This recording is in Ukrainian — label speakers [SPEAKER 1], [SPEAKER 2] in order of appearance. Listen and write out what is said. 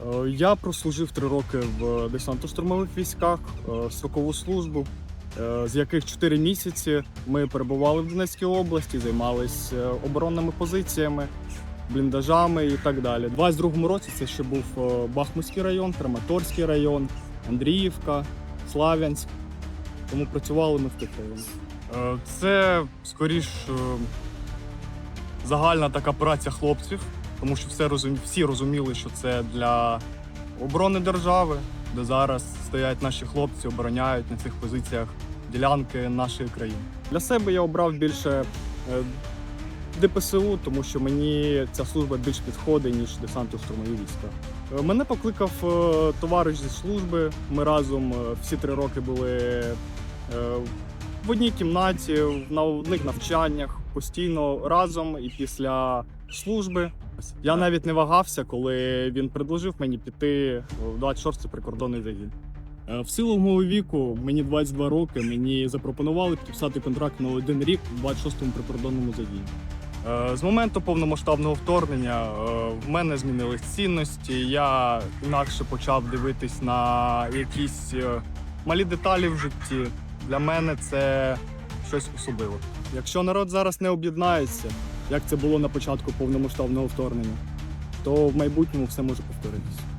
[SPEAKER 1] Е, Я прослужив три роки в десантно-штурмових військах, е, строкову службу, е, з яких чотири місяці ми перебували в Донецькій області, займалися оборонними позиціями, бліндажами і так далі. У 22-му році це ще був е, Бахмутський район, Краматорський район, Андріївка, Славянськ. Тому працювали ми в тих районах.
[SPEAKER 2] Е, Це скоріш е, загальна така праця хлопців, тому що все розумі... всі розуміли, що це для оборони держави, де зараз стоять наші хлопці, обороняють на цих позиціях ділянки нашої країни.
[SPEAKER 1] Для себе я обрав більше е, ДПСУ, тому що мені ця служба більш підходить, ніж десанту штурмові війська. Е, Мене покликав е, товариш зі служби. Ми разом всі три роки були в одній кімнаті, на одних навчаннях, постійно разом і після служби. Я навіть не вагався, коли він предложив мені піти в 26-й прикордонний загін. Е, В силу мого віку, мені 22 роки, мені запропонували підписати контракт на один рік в 26-му прикордонному загіні.
[SPEAKER 2] Е, З моменту повномасштабного вторгнення е, в мене змінились цінності. Я інакше почав дивитись на якісь малі деталі в житті. Для мене це щось особливе.
[SPEAKER 1] Якщо народ зараз не об'єднається, як це було на початку повномасштабного вторгнення, то в майбутньому все може повторитися.